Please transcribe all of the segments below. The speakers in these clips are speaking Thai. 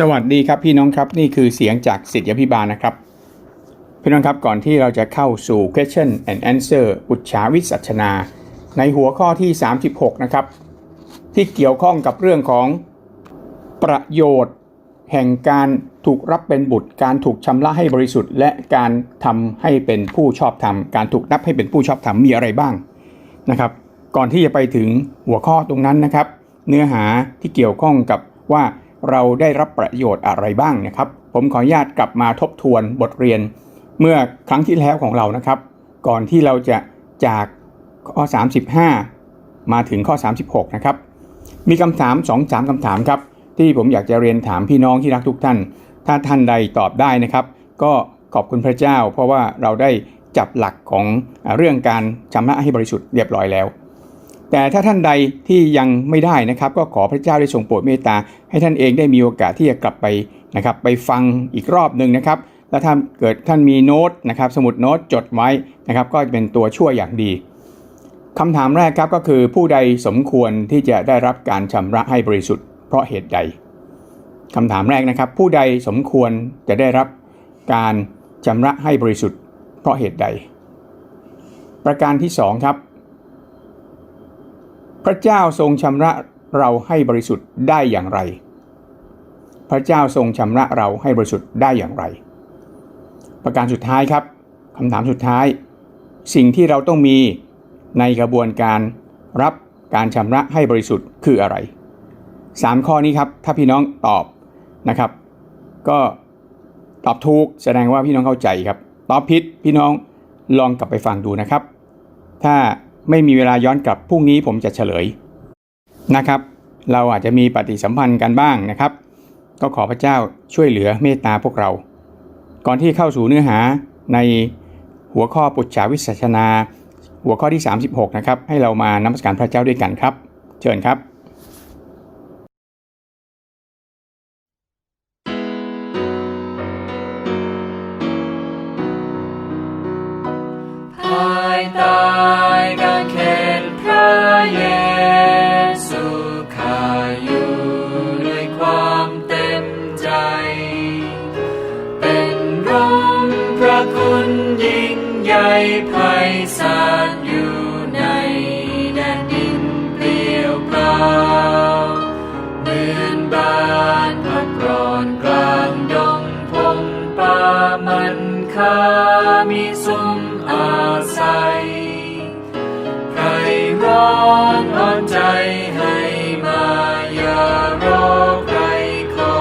สวัสดีครับพี่น้องครับนี่คือเสียงจากสิทธิพิบาลนะครับ พี่น้องครับก่อนที่เราจะเข้าสู่ question and answer อุจฉาวิสัชนา ในหัวข้อที่ 36 นะครับ ที่เกี่ยวข้องกับเรื่องของประโยชน์ แห่งการถูกรับเป็นบุตร การถูกชำระให้บริสุทธิ์ และการทำให้เป็นผู้ชอบธรรม การถูกนับให้เป็นผู้ชอบธรรมมีอะไรบ้างนะครับ ก่อนที่จะไปถึงหัวข้อตรงนั้นนะครับ เนื้อหาที่เกี่ยวข้องกับว่า เราได้รับประโยชน์อะไรบ้างนะครับ ผมขออนุญาตกลับมาทบทวนบทเรียน เมื่อครั้งที่แล้วของเรานะครับ ก่อนที่เราจะจากข้อ 35 มาถึงข้อ 36 นะครับ มีคำถาม2อสามคำถามครับ ที่ผมอยากจะเรียนถามพี่น้องที่รักทุกท่าน ถ้าท่านใดตอบได้นะครับ ก็ขอบคุณพระเจ้า เพราะว่าเราได้จับหลักของเรื่องการชำระให้บริสุทธิ์เรียบร้อยแล้ว แต่ถ้าท่านใดที่ยังไม่ได้นะครับ ก็ขอพระเจ้าได้ทรงโปรดเมตตา ให้ท่านเองได้มีโอกาสที่จะกลับไปนะครับไปฟังอีกรอบหนึ่งนะครับ แล้วถ้าเกิดท่านมีโน้ตนะครับสมุดโน้ตจดไว้นะครับก็จะเป็นตัวช่วยอย่างดีคำถามแรกครับก็คือผู้ใดสมควรที่จะได้รับการชำระให้บริสุทธิ์ เพราะเหตุใดคำถามแรกนะครับ ผู้ใดสมควรจะได้รับการชำระให้บริสุทธิ์ เพราะเหตุใด ประการที่สองครับ พระเจ้าทรงชำระเราให้บริสุทธิ์ได้อย่างไร พระเจ้าทรงชำระเราให้บริสุทธิ์ได้อย่างไร ประการสุดท้ายครับคำถามสุดท้าย สิ่งที่เราต้องมีในกระบวนการรับการชำระให้บริสุทธิ์คืออะไร 3 ข้อนี้ครับ ถ้าพี่น้องตอบนะครับ ก็ตอบถูกแสดงว่าพี่น้องเข้าใจครับ ตอบผิดพี่น้องลองกลับไปฟังดูนะครับ ถ้า ไม่มีเวลาย้อนกลับพรุ่งนี้ผมจะเฉลยนะครับ เราอาจจะมีปฏิสัมพันธ์กันบ้างนะครับ ก็ขอพระเจ้าช่วยเหลือเมตตาพวกเรา ก่อนที่เข้าสู่เนื้อหาในหัวข้อปุจฉาวิสัชนา หัวข้อที่ 36 นะครับ ให้เรามานมัสการพระเจ้าด้วยกันครับ เชิญครับภายใต้ คามีซุ้มอาศัย ใครร้อนอ่อนใจให้มา อย่ารอใครขอ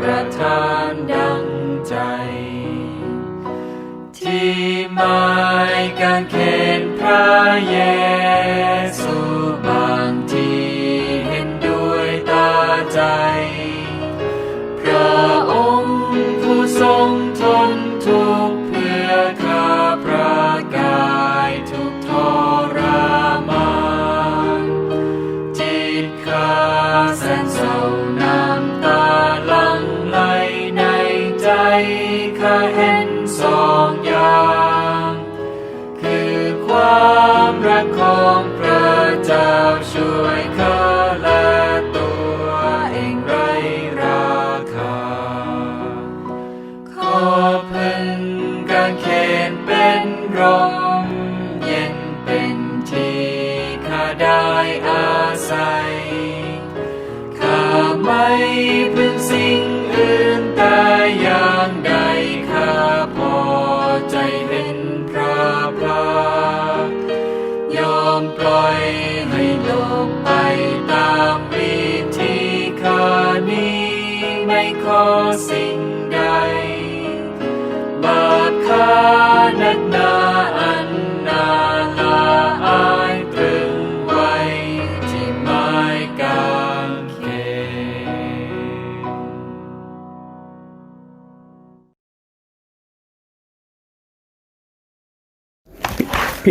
ประทานดังใจ ที่ไม้กางเขนพระเย ได้อาศัย ข้าไม่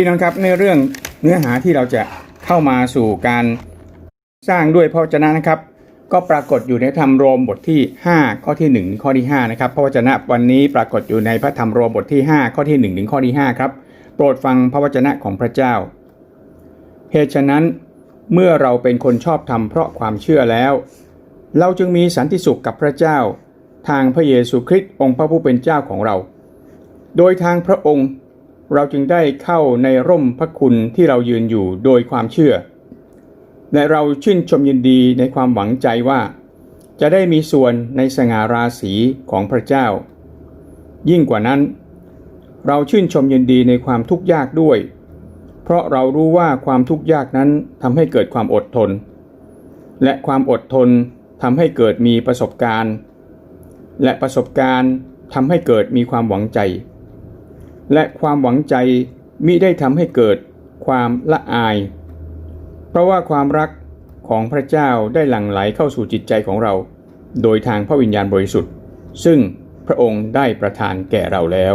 พี่น้องครับในเรื่องเนื้อหาที่เราจะเข้ามาสู่การสร้างด้วยพระวจนะนะครับ ก็ปรากฏอยู่ในธรรมโรมบทที่ 5 ข้อที่1ถึงข้อที่5นะครับพระวจนะวันนี้ปรากฏอยู่ในพระธรรมโรมบทที่ 5 ข้อที่1ถึงข้อที่5ครับโปรดฟังพระวจนะของพระเจ้าเหตุฉะนั้นเมื่อเราเป็นคนชอบธรรมเพราะความเชื่อแล้ว เราจึงมีสันติสุขกับพระเจ้า ทางพระเยซูคริสต์องค์พระผู้เป็นเจ้าของเรา โดยทางพระองค์ เราจึงได้เข้าในร่มพระคุณที่เรายืนอยู่โดยความเชื่อ และเราชื่นชมยินดีในความหวังใจว่า จะได้มีส่วนในสง่าราศีของพระเจ้า ยิ่งกว่านั้น เราชื่นชมยินดีในความทุกข์ยากด้วย เพราะเรารู้ว่าความทุกข์ยากนั้นทำให้เกิดความอดทน และความอดทนทำให้เกิดมีประสบการณ์ และประสบการณ์ทำให้เกิดมีความหวังใจ และความหวังใจมิได้ทำให้เกิดความละอาย เพราะว่าความรักของพระเจ้าได้หลั่งไหลเข้าสู่จิตใจของเรา โดยทางพระวิญญาณบริสุทธิ์ ซึ่งพระองค์ได้ประทานแก่เราแล้ว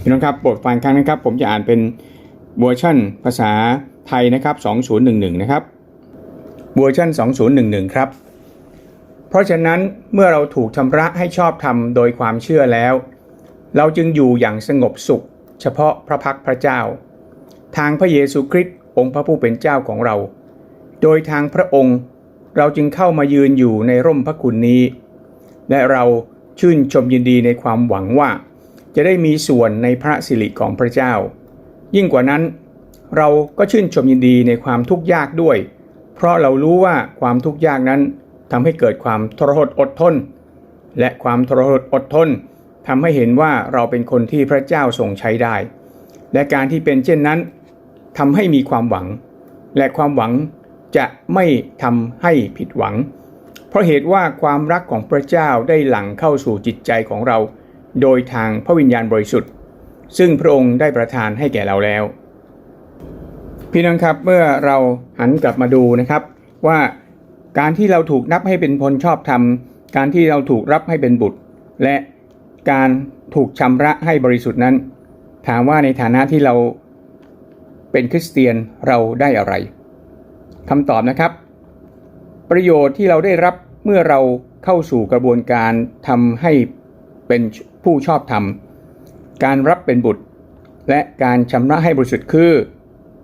พี่น้องครับโปรดฟังครั้งนะครับ ผมจะอ่านเป็นเวอร์ชั่นภาษาไทยนะครับ 2011 นะครับเวอร์ชัน2011 ครับ เพราะฉะนั้นเมื่อเราถูกชำระให้ชอบธรรมโดยความเชื่อแล้ว เราจึงอยู่อย่างสงบสุข เฉพาะพระพักพระเจ้า ทางพระเยซูคริสต์องค์พระผู้เป็นเจ้าของเรา โดยทางพระองค์เราจึงเข้ามายืนอยู่ในร่มพระคุณนี้ และเราชื่นชมยินดีในความหวังว่า จะได้มีส่วนในพระสิริของพระเจ้า ยิ่งกว่านั้น เราก็ชื่นชมยินดีในความทุกข์ยากด้วย เพราะเรารู้ว่าความทุกข์ยากนั้นทำให้เกิดความทรหดอดทน และความทรหดอดทน ทำให้เห็นว่าเราเป็นคนที่พระเจ้าทรงใช้ได้ และการที่เป็นเช่นนั้นทำให้มีความหวัง และความหวังจะไม่ทำให้ผิดหวัง เพราะเหตุว่าความรักของพระเจ้าได้หลั่งเข้าสู่จิตใจของเรา โดยทางพระวิญญาณบริสุทธิ์ ซึ่งพระองค์ได้ประทานให้แก่เราแล้ว พี่น้องครับเมื่อเราหันกลับมาดูนะครับว่าการที่เราถูกนับให้เป็นพลชอบธรรม การที่เราถูกรับให้เป็นบุตร และ การถูกชำระให้บริสุทธิ์นั้น ถามว่าในฐานะที่เราเป็นคริสเตียนเราได้อะไรคำตอบนะครับ ประโยชน์ที่เราได้รับเมื่อเราเข้าสู่กระบวนการทำให้เป็นผู้ชอบธรรม การรับเป็นบุตร และการชำระให้บริสุทธิ์คือ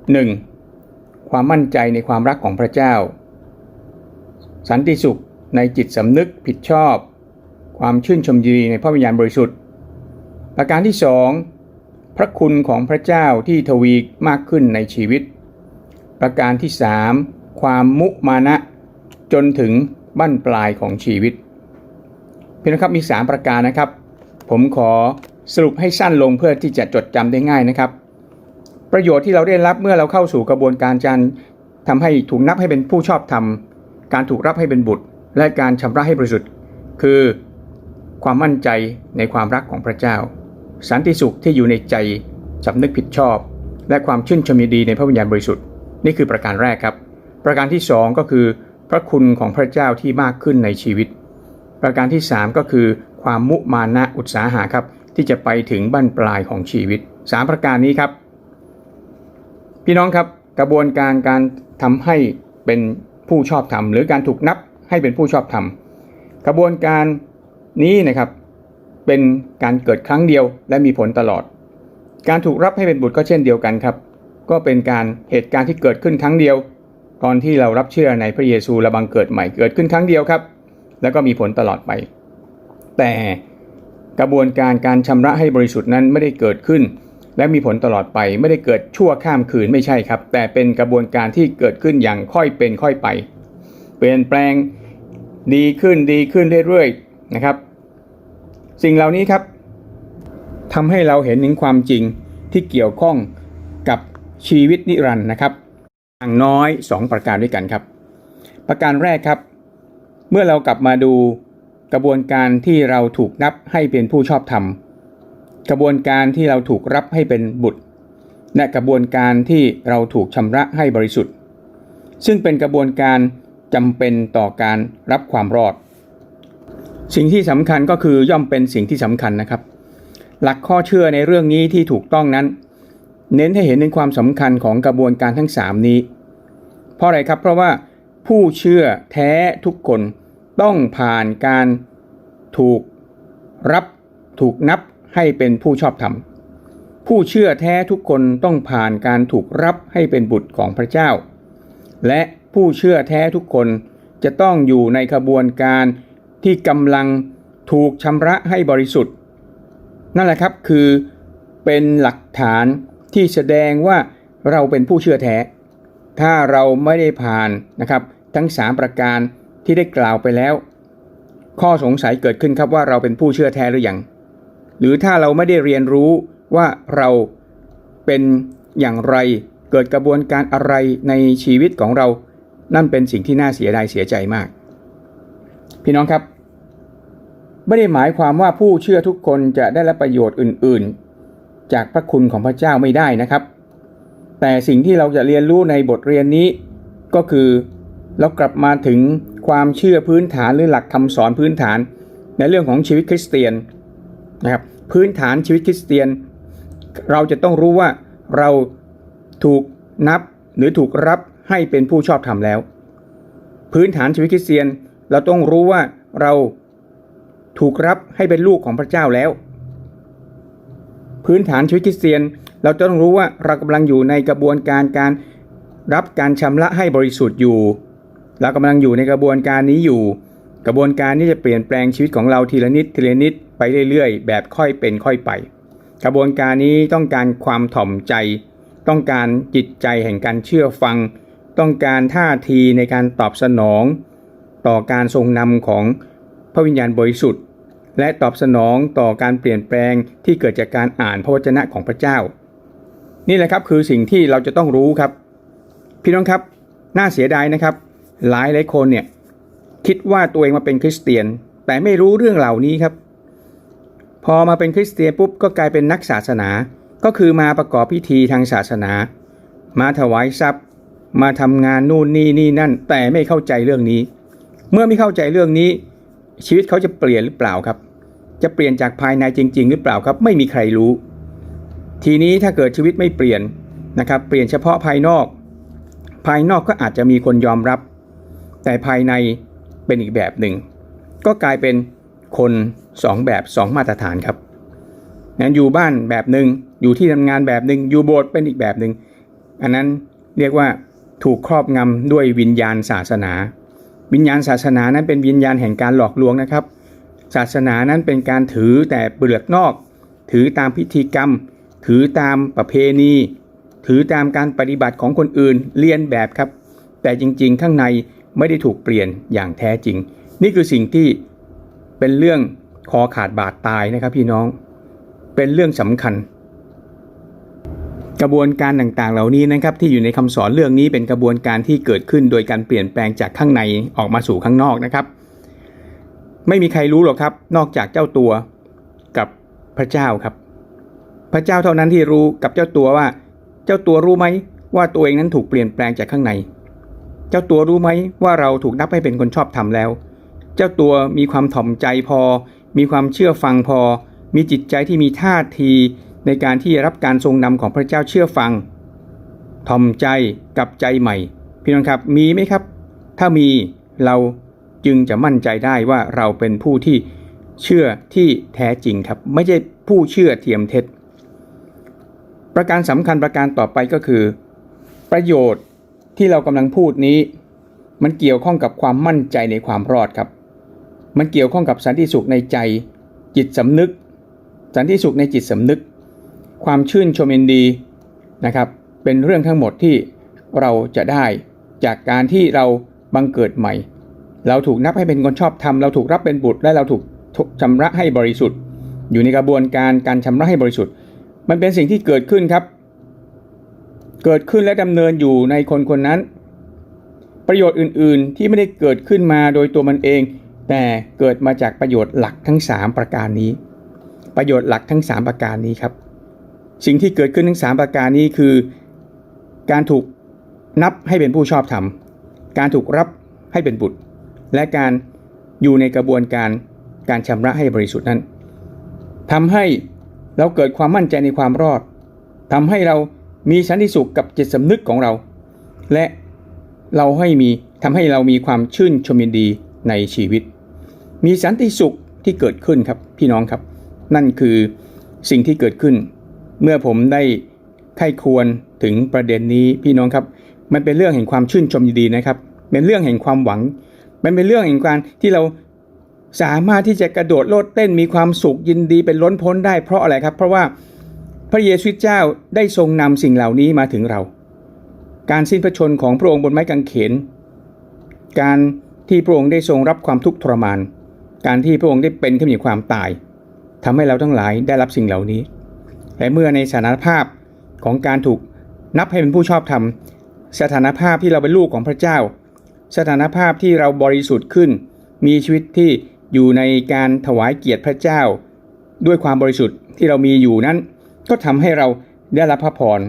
1. ความมั่นใจในความรักของพระเจ้า สันติสุขในจิตสำนึกผิดชอบ ความชื่นชมยินดีในพระวิญญาณบริสุทธิ์ ประการที่ 2 พระคุณของพระเจ้าที่ทวีมากขึ้นในชีวิต ประการที่ 3 ความมุมานะจนถึงบั้นปลายของชีวิตเพี่นะครับมี 3 ประการนะครับ ผมขอสรุปให้สั้นลงเพื่อที่จะจดจำได้ง่ายนะครับ ประโยชน์ที่เราได้รับเมื่อเราเข้าสู่กระบวนการการทำให้ถูกนับให้เป็นผู้ชอบธรรม การถูกรับให้เป็นบุตร และการชำระให้บริสุทธิ์ คือ ความมั่นใจในความรักของพระเจ้า สันติสุขที่อยู่ในใจสำนึกผิดชอบ และความชื่นชมยินดีในพระวิญญาณบริสุทธิ์นี่คือประการแรกครับ ประการที่สองก็คือ พระคุณของพระเจ้าที่มากขึ้นในชีวิต ประการที่สามก็คือ ความมุมานะอุตสาหะครับ ที่จะไปถึงบั้นปลายของชีวิตสามประการนี้ครับ พี่น้องครับกระบวนการการทำให้เป็นผู้ชอบธรรมหรือการถูกนับให้เป็นผู้ชอบธรรมกระบวนการ นี้นะครับเป็นการเกิดครั้งเดียวและมีผลตลอด การถูกรับให้เป็นบุตรก็เช่นเดียวกันครับ ก็เป็นการเหตุการณ์ที่เกิดขึ้นครั้งเดียว ตอนที่เรารับเชื่อในพระเยซูและบังเกิดใหม่เกิดขึ้นครั้งเดียวครับ แล้วก็มีผลตลอดไป แต่กระบวนการการชำระให้บริสุทธิ์นั้นไม่ได้เกิดขึ้น และมีผลตลอดไปไม่ได้เกิดชั่วข้ามคืนไม่ใช่ครับ แต่เป็นกระบวนการที่เกิดขึ้นอย่างค่อยเป็นค่อยไป เปลี่ยนแปลงดีขึ้นดีขึ้นเรื่อยๆ นะครับ สิ่งเหล่านี้ครับทำให้เราเห็นถึงความจริงที่เกี่ยวข้องกับชีวิตนิรันดร์นะครับอย่างน้อย 2 ประการด้วยกันครับ ประการแรกครับ เมื่อเรากลับมาดูกระบวนการที่เราถูกนับให้เป็นผู้ชอบธรรมกระบวนการที่เราถูกรับให้เป็นบุตร และกระบวนการที่เราถูกชำระให้บริสุทธิ์ ซึ่งเป็นกระบวนการจำเป็นต่อการรับความรอด สิ่งที่สำคัญก็คือย่อมเป็นสิ่งที่สำคัญนะครับ หลักข้อเชื่อในเรื่องนี้ที่ถูกต้องนั้น เน้นให้เห็นถึงความสำคัญของกระบวนการทั้ง 3 นี้ เพราะอะไรครับเพราะว่าผู้เชื่อแท้ทุกคนต้องผ่านการถูกรับถูกนับให้เป็นผู้ชอบธรรมผู้เชื่อแท้ทุกคนต้องผ่านการถูกรับให้เป็นบุตรของพระเจ้า และผู้เชื่อแท้ทุกคนจะต้องอยู่ในขบวนการ ที่กำลังถูกชำระให้บริสุทธิ์ นั่นแหละครับคือเป็นหลักฐานที่แสดงว่าเราเป็นผู้เชื่อแท้ ถ้าเราไม่ได้ผ่านนะครับทั้ง 3 ประการที่ได้กล่าวไปแล้ว ข้อสงสัยเกิดขึ้นครับว่าเราเป็นผู้เชื่อแท้หรือยังหรือถ้าเราไม่ได้เรียนรู้ว่าเราเป็นอย่างไรเกิดกระบวนการอะไรในชีวิตของเรา นั่นเป็นสิ่งที่น่าเสียดายเสียใจมาก พี่น้องครับ ไม่ได้หมายความว่าผู้เชื่อทุกคนจะได้รับประโยชน์อื่น ๆ จากพระคุณของพระเจ้าไม่ได้นะครับ แต่สิ่งที่เราจะเรียนรู้ในบทเรียนนี้ ก็คือเรากลับมาถึงความเชื่อพื้นฐานหรือหลักคำสอนพื้นฐาน ในเรื่องของชีวิตคริสเตียนนะครับพื้นฐานชีวิตคริสเตียน เราจะต้องรู้ว่าเราถูกนับหรือถูกรับให้เป็นผู้ชอบธรรมแล้ว พื้นฐานชีวิตคริสเตียน เราต้องรู้ว่าเราถูกรับให้เป็นลูกของพระเจ้าแล้ว พื้นฐานชีวิตคริสเตียน เราต้องรู้ว่าเรากำลังอยู่ในกระบวนการการรับการชำระให้บริสุทธิ์อยู่ เรากำลังอยู่ในกระบวนการนี้อยู่ กระบวนการนี้จะเปลี่ยนแปลงชีวิตของเราทีละนิดทีละนิดไปเรื่อยๆ แบบค่อยเป็นค่อยไป กระบวนการนี้ต้องการความถ่อมใจ ต้องการจิตใจแห่งการเชื่อฟัง ต้องการท่าทีในการตอบสนอง ต่อการทรงนำของพระวิญญาณบริสุทธิ์ และตอบสนองต่อการเปลี่ยนแปลงที่เกิดจากการอ่านพระวจนะของพระเจ้า นี่แหละครับคือสิ่งที่เราจะต้องรู้ครับ พี่น้องครับน่าเสียดายนะครับ หลายหลายคนเนี่ยคิดว่าตัวเองมาเป็นคริสเตียน แต่ไม่รู้เรื่องเหล่านี้ครับ พอมาเป็นคริสเตียนปุ๊บก็กลายเป็นนักศาสนา ก็คือมาประกอบพิธีทางศาสนา มาถวายทรัพย์ มาทำงานนู่นนี่นี่นั่น แต่ไม่เข้าใจเรื่องนี้ เมื่อไม่เข้าใจเรื่องนี้ ชีวิตเขาจะเปลี่ยนหรือเปล่าครับ จะเปลี่ยนจากภายในจริง ๆ หรือเปล่าครับ ไม่มีใครรู้ ทีนี้ถ้าเกิดชีวิตไม่เปลี่ยนนะครับเปลี่ยนเฉพาะภายนอก ภายนอกก็อาจจะมีคนยอมรับ แต่ภายในเป็นอีกแบบหนึ่ง ก็กลายเป็นคนสองแบบสองมาตรฐานครับนั้นอยู่บ้านแบบหนึ่งอยู่ที่ทำงานแบบหนึ่งอยู่โบสถ์เป็นอีกแบบหนึ่งอันนั้นเรียกว่าถูกครอบงำด้วยวิญญาณศาสนา วิญญาณศาสนานั้นเป็นวิญญาณแห่งการหลอกลวงนะครับ ศาสนานั้นเป็นการถือแต่เปลือกนอก ถือตามพิธีกรรม ถือตามประเพณี ถือตามการปฏิบัติของคนอื่นเลียนแบบครับ แต่จริงๆ ข้างในไม่ได้ถูกเปลี่ยนอย่างแท้จริง นี่คือสิ่งที่เป็นเรื่องคอขาดบาดตายนะครับพี่น้อง เป็นเรื่องสำคัญ กระบวนการต่างๆ เหล่านี้นะครับที่อยู่ในคำสอนเรื่องนี้เป็นกระบวนการที่เกิดขึ้นโดยการเปลี่ยนแปลงจากข้างในออกมาสู่ข้างนอกนะครับ ไม่มีใครรู้หรอกครับ นอกจากเจ้าตัวกับพระเจ้าครับ พระเจ้าเท่านั้นที่รู้กับเจ้าตัวว่า เจ้าตัวรู้ไหมว่าตัวเองนั้นถูกเปลี่ยนแปลงจากข้างใน เจ้าตัวรู้ไหมว่าเราถูกนับให้เป็นคนชอบธรรมแล้ว เจ้าตัวมีความถ่อมใจพอ มีความเชื่อฟังพอ มีจิตใจที่มีท่าที ในการที่จะรับการทรงนำของพระเจ้าเชื่อฟังถ่อมใจกับใจใหม่ พี่น้องครับมีไหมครับ ถ้ามีเราจึงจะมั่นใจได้ว่าเราเป็นผู้ที่เชื่อที่แท้จริงครับ ไม่ใช่ผู้เชื่อเทียมเท็จ ประการสำคัญประการต่อไปก็คือ ประโยชน์ที่เรากำลังพูดนี้ มันเกี่ยวข้องกับความมั่นใจในความรอดครับ มันเกี่ยวข้องกับสันติสุขในใจ จิตสำนึก สันติสุขในจิตสำนึก ความชื่นชมยินดีนะครับ เป็นเรื่องทั้งหมดที่เราจะได้จากการที่เราบังเกิดใหม่ เราถูกนับให้เป็นคนชอบธรรมเราถูกรับเป็นบุตรและเราถูกชำระให้บริสุทธิ์ อยู่ในกระบวนการการชำระให้บริสุทธิ์ มันเป็นสิ่งที่เกิดขึ้นครับ เกิดขึ้นและดำเนินอยู่ในคนคนนั้น ประโยชน์อื่น ๆ ที่ไม่ได้เกิดขึ้นมาโดยตัวมันเอง แต่เกิดมาจากประโยชน์หลักทั้ง 3 ประการนี้ ประโยชน์หลักทั้ง 3 ประการนี้ครับ สิ่งที่เกิดขึ้นทั้ง 3 ประการนี้คือ การถูกนับให้เป็นผู้ชอบธรรม การถูกรับให้เป็นบุตร และการอยู่ในกระบวนการการชำระให้บริสุทธิ์นั้นทำให้เราเกิดความมั่นใจในความรอดทำให้เรามีสันติสุขกับจิตสำนึกของเรา และเราให้มีทำให้เรามีความชื่นชมยินดีในชีวิต มีสันติสุขที่เกิดขึ้นครับพี่น้องครับ นั่นคือสิ่งที่เกิดขึ้น เมื่อผมได้ไข้ควรถึงประเด็นนี้พี่น้องครับ มันเป็นเรื่องแห่งความชื่นชมยินดีนะครับ เป็นเรื่องแห่งความหวัง มันเป็นเรื่องแห่งการที่เราสามารถที่จะกระโดดโลดเต้นมีความสุขยินดีเป็นล้นพ้นได้เพราะอะไรครับ เพราะว่าพระเยซูเจ้าได้ทรงนำสิ่งเหล่านี้มาถึงเรา การสิ้นพระชนของพระองค์บนไม้กางเขน การที่พระองค์ได้ทรงรับความทุกข์ทรมาน การที่พระองค์ได้เป็นขึ้นมีความตายทำให้เราทั้งหลายได้รับสิ่งเหล่านี้ และเมื่อในสถานภาพของการถูกนับให้เป็นผู้ชอบธรรม สถานภาพที่เราเป็นลูกของพระเจ้า สถานภาพที่เราบริสุทธิ์ขึ้น มีชีวิตที่อยู่ในการถวายเกียรติพระเจ้า ด้วยความบริสุทธิ์ที่เรามีอยู่นั้น ก็ทำให้เราได้รับพระพร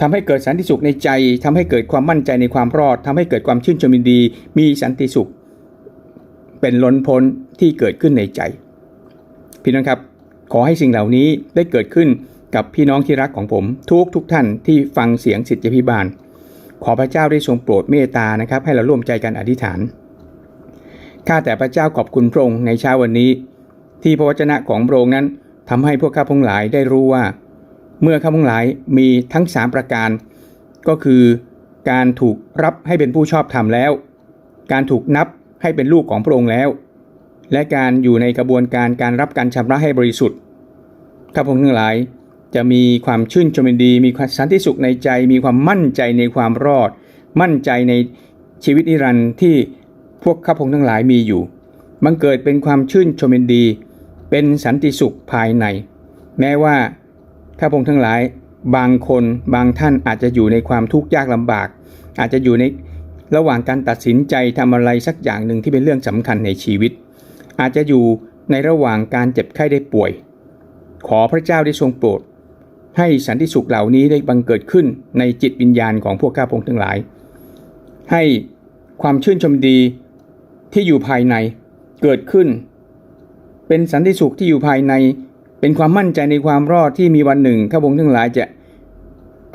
ทำให้เกิดสันติสุขในใจทำให้เกิดความมั่นใจในความรอดทำให้เกิดความชื่นชมยินดี มีสันติสุข เป็นล้นพ้นที่เกิดขึ้นในใจ พี่น้องครับ ขอให้สิ่งเหล่านี้ได้เกิดขึ้นกับพี่น้องที่รักของผม ทุกทุกท่านที่ฟังเสียงสิทธิพิบาล ขอพระเจ้าได้ทรงโปรดเมตตานะครับ ให้เราร่วมใจกันอธิษฐานข้าแต่พระเจ้าขอบคุณพระองค์ในเช้าวันนี้ ที่พระวจนะของพระองค์นั้นทำให้พวกข้าพงหลายได้รู้ว่า เมื่อข้าพงหลายมีทั้ง 3 ประการ ก็คือการถูกรับให้เป็นผู้ชอบธรรมแล้ว การถูกนับให้เป็นลูกของพระองค์แล้ว และการอยู่ในกระบวนการการรับการชำระให้บริสุทธิ์ข้าพงทั้งหลาย จะมีความชื่นชมยินดี มีความสันติสุขในใจ มีความมั่นใจในความรอด มั่นใจในชีวิตนิรันดร์ที่พวกข้าพงทั้งหลายมีอยู่ บังเกิดเป็นความชื่นชมยินดี เป็นสันติสุขภายใน แม้ว่าข้าพงทั้งหลายบางคนบางท่านอาจจะอยู่ในความทุกข์ยากลำบาก อาจจะอยู่ในระหว่างการตัดสินใจทำอะไรสักอย่างหนึ่งที่เป็นเรื่องสำคัญในชีวิต อาจจะอยู่ในระหว่างการเจ็บไข้ได้ป่วย ขอพระเจ้าได้ทรงโปรด ให้สันติสุขเหล่านี้ได้บังเกิดขึ้นในจิตวิญญาณของพวกข้าพงทั้งหลาย ให้ความชื่นชมดีที่อยู่ภายในเกิดขึ้น เป็นสันติสุขที่อยู่ภายใน เป็นความมั่นใจในความรอดที่มีวันหนึ่งข้าพงทั้งหลายจะ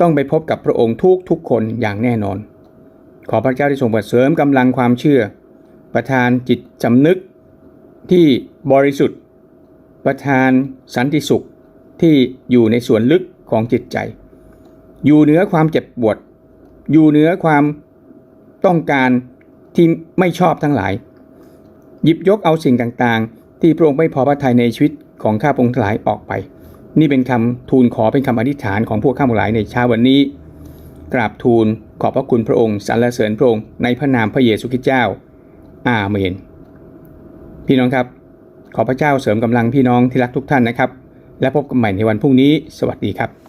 ต้องไปพบกับพระองค์ทุกทุกคนอย่างแน่นอน ขอพระเจ้าได้ทรงประเสริมกำลังความเชื่อ ประทานจิตสำนึก ที่บริสุทธิ์ ประทานสันติสุขที่อยู่ในส่วนลึกของจิตใจ อยู่เหนือความเจ็บปวด อยู่เหนือความต้องการที่ไม่ชอบทั้งหลาย หยิบยกเอาสิ่งต่างๆ ที่พระองค์ไม่พอพระทัยในชีวิตของข้าพงศ์ทั้งหลายออกไป นี่เป็นคำทูลขอเป็นคำอธิษฐานของพวกข้าพงศ์หลายในเช้าวันนี้ กราบทูลขอบพระคุณพระองค์สรรเสริญพระองค์ในพระนามพระเยซูคริสต์เจ้า อาเมน พี่น้องครับ ขอพระเจ้าเสริมกำลังพี่น้องที่รักทุกท่านนะครับ และพบกันใหม่ในวันพรุ่งนี้ สวัสดีครับ